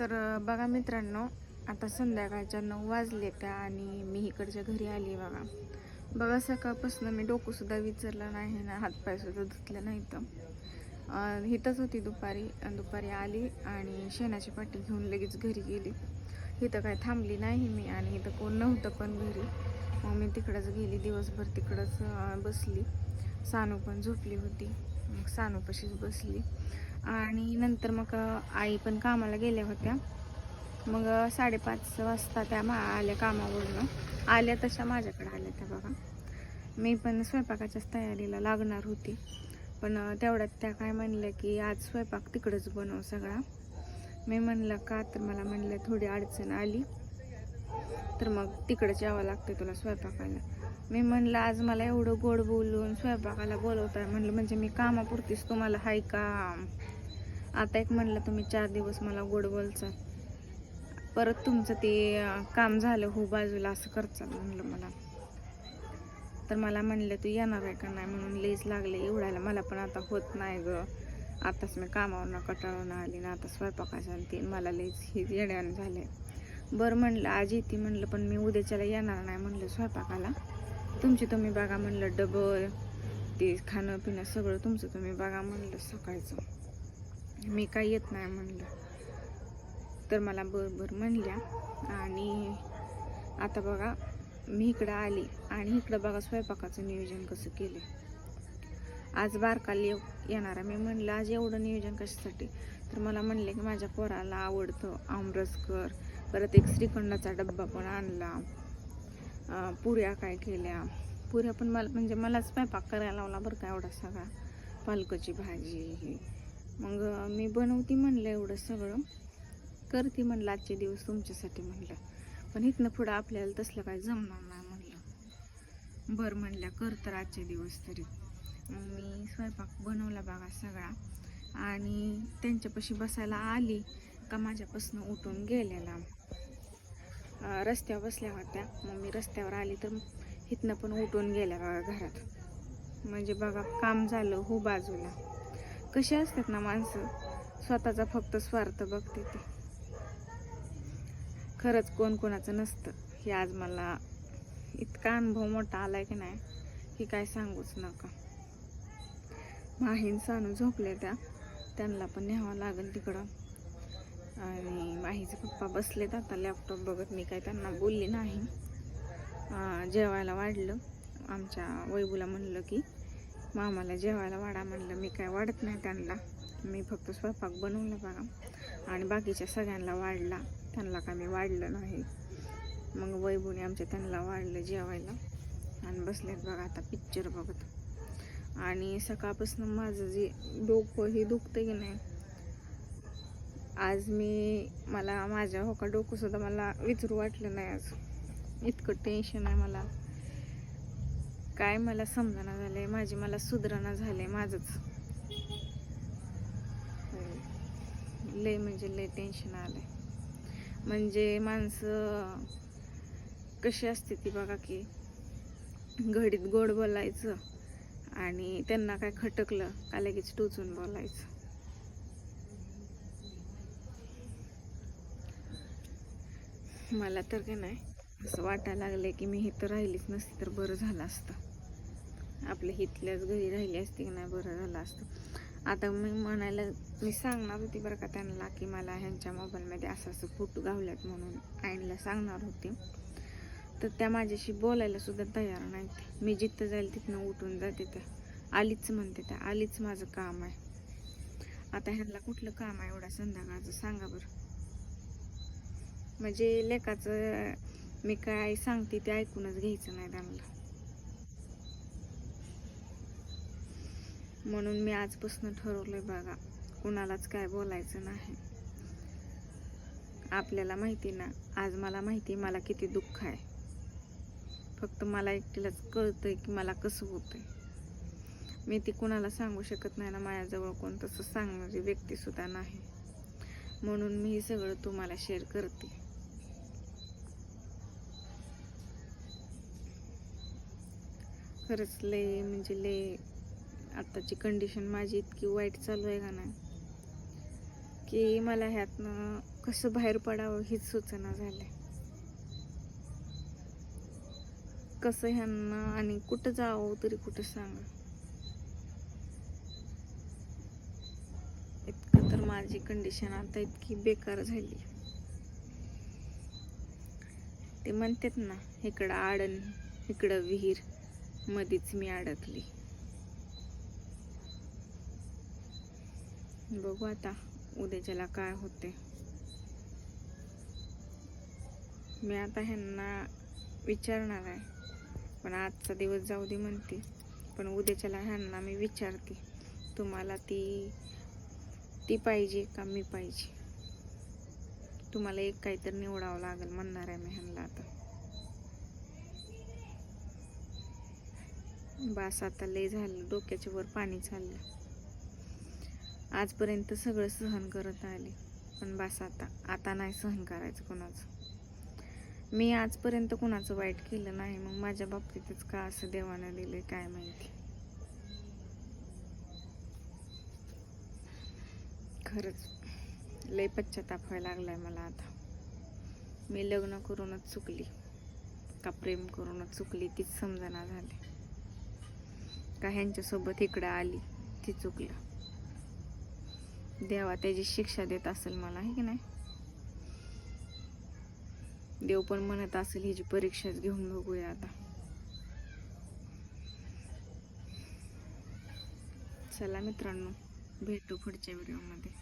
तर बघा मित्रांनो आता संध्याकाळच्या नऊ वाजले त्या आणि मी इकडच्या घरी आली बघा. बघा सकाळपासून मी डोकंसुद्धा विचारलं नाही ना हातपायसुद्धा धुतलं नाही तर. इथंच होती दुपारी दुपारी आली आणि शेणाची पाटी घेऊन लगेच घरी गेली. इथं काय थांबली नाही मी आणि इथं कोण नव्हतं पण घरी. मग मी तिकडंच गेली दिवसभर तिकडंच बसली. सानू पण झोपली होती. मग सानूपाशीच बसली. आणि नंतर मग आई पण कामाला गेल्या होत्या. मग साडेपाच वाजता त्या मा आल्या कामावरून. आल्या तशा माझ्याकडे आल्या त्या बघा. मी पण स्वयंपाकाच्याच तयारीला लागणार होती. पण तेवढ्यात त्या काय म्हणल्या की आज स्वयंपाक तिकडंच बनव सगळा. मी म्हणलं का तर? मला म्हणलं थोडी अडचण आली. तर मग तिकडंच यावं लागतं तुला स्वयंपाकाला मी म्हणलं आज मला एवढं गोड बोलून स्वयंपाकाला बोलवताय. म्हणलं म्हणजे मी कामापुरतीच तुम्हाला हाय का? आता एक म्हणलं तुम्ही चार दिवस मला गोड बोलचा परत तुमचं ते काम झालं हो बाजूला असं करचाल म्हणलं मला. तर मला म्हणलं तू येणार आहे का नाही? म्हणून लेच लागले एवढ्याला मला पण आता होत नाही ग. आताच मी कामावरनं कटाळून आली ना आता स्वयंपाकाच्या आणि ते मला लईच हे झालं झाले बरं म्हणलं आज येते म्हणलं पण मी उद्याच्याला येणार नाही म्हणलं स्वयंपाकाला. तुमची तुम्ही बघा म्हणलं डबल ते खाणं पिणं सगळं तुमचं तुम्ही बघा म्हणलं सकाळचं. मी काय येत नाही म्हणलं. तर मला बरं बरं म्हणल्या. आणि आता बघा मी इकडं आली आणि इकडं बघा स्वयंपाकाचं नियोजन कसं केलं आज बारकाली येणार आहे. मी म्हणलं आज एवढं नियोजन कशासाठी? तर मला म्हणले की माझ्या पोराला आवडतं आमरस कर. परत एक श्रीखंडाचा डब्बा पण आणला. पुऱ्या काय केल्या. पुऱ्या पण मला म्हणजे मलाच स्वयंपाक करायला लावला बरं का एवढा सगळा. पालकाची भाजी हे. मग मी बनवती म्हणलं एवढं सगळं. करते म्हणलं आजचे दिवस तुमच्यासाठी म्हणलं. पण इथनं पुढं आपल्याला तसलं काय जमणार नाही म्हणलं. बरं म्हणल्या कर तर आजचे दिवस तरी. मी स्वयंपाक बनवला बघा सगळा. आणि त्यांच्यापाशी बसायला आली का माझ्यापासून उठून गेलेला. रस्त्यावर बसल्या होत्या. मग मी रस्त्यावर आली तर इथनं पण उठून गेल्या बघा घरात. म्हणजे बघा काम झालं हो बाजूला. कशी असतात ना माणसं? स्वतःचा फक्त स्वार्थ बघते ते. खरंच कोण कोणाचं नसतं. हे आज मला इतका अनुभव मोठा आला आहे की नाही की काय सांगूच नका. माहीन सानू झोपले त्या त्यांना पण न्यावं लागेल तिकडं. आणि माहीचे पप्पा बसलेत आता लॅपटॉप बघत मी काय त्यांना बोलली नाही. जेवायला वाढलं. आमच्या वैबूला म्हणलं की मामाला जेवायला वाढा म्हणलं. मी काय वाढत नाही त्यांना. मी फक्त स्वयंपाक बनवला बघा. आणि बाकीच्या सगळ्यांना वाढला. त्यांना काय मी वाढलं नाही. मग वैभूने आमच्या त्यांना वाढलं जेवायला. आणि बसलेत बघा आता पिक्चर बघत. आणि सकाळपासून माझं जे डोकं हे दुखतं की नाही आज मी मला माझ्या होका डोकंसुद्धा मला विचारू वाटलं नाही आज. इतकं टेन्शन आहे मला. काय मला समजाणा झालं आहे माझी मला सुधारणा झालं आहे माझंच. लय म्हणजे लय टेन्शन आलं आहे म्हणजे माणसं कशी असते ती बघा की घडीत गोड बोलायचं आणि त्यांना काय खटकलं का लगेच टोचून बोलायचं. मला तर काय नाही असं वाटायला लागलं की मी इथं राहिलीच नसती तर बरं झालं असतं. आपल्या इथल्याच घरी राहिली असती की नाही बरं झालं असतं. आता मी म्हणायला मी सांगणार होती बरं का त्यांना की मला ह्यांच्या मोबाईलमध्ये असं असं फोटो गावल्यात म्हणून. आईला सांगणार होते. तर त्या माझ्याशी बोलायला सुद्धा तयार नाहीत मी जिथं जाईल तिथनं उठून जाते त्या. आलीच म्हणते त्या. आलीच माझं काम आहे. आता ह्यांना कुठलं काम आहे एवढा संध्याकाळचं? सांगा बरं. म्हणजे लेखाचं मी काय सांगते ते ऐकूनच घ्यायचं नाही त्यांना. म्हणून मी आजपासून ठरवलंय बघा कुणालाच काय बोलायचं नाही. आपल्याला माहिती ना आज मला माहिती मला किती दुःख आहे. फक्त मला एकटीलाच कळतंय की मला कसं होतंय. मी ती कुणाला सांगू शकत नाही ना माझ्याजवळ कोण तसं सांगणारी व्यक्तीसुद्धा नाही. म्हणून मी सगळं तुम्हाला शेअर करते. खरंच लय म्हणजे लय आत्ताची कंडिशन माझी इतकी वाईट चालू आहे का नाही की मला ह्यातनं कसं बाहेर पडावं हीच सूचना झाली. कसं ह्यांना आणि कुठं जावं तरी कुठं सांगा. इतकं तर माझी कंडिशन आता इतकी बेकार झाली. ते म्हणतात ना इकडं आडण इकडं विहीर मधीच मी अडकली. बघू आता उद्याच्याला काय होते मी आता ह्यांना विचारणार आहे. पण आजचा दिवस जाऊ दे म्हणते. पण उद्याच्याला ह्यांना मी विचारते तुम्हाला ती ती पाहिजे का मी पाहिजे? तुम्हाला एक काहीतरी निवडावं लागेल म्हणणार आहे मी ह्यांना आता. बास आता लय झालं डोक्याच्या वर पाणी चाललं. आजपर्यंत सगळं सहन करत आले पण बास आता आता नाही सहन करायचं कोणाचं. मी आजपर्यंत कुणाचं वाईट केलं नाही. मग माझ्या बाबतीतच का असं देवानं दिलंय काय माहिती? खरंच लय पश्चाताप व्हायला लागलाय मला आता. मी लग्न करूनच चुकली. का प्रेम करूनच चुकली तीच समजना झाली. का ह्यांच्यासोबत इकडं आली ती चुकलं. देवा त्याची शिक्षा देत असेल मला आहे की नाही? देव पण म्हणत असेल हिची परीक्षाच घेऊन बघूया आता. चला मित्रांनो भेटू पुढच्या व्हिडिओमध्ये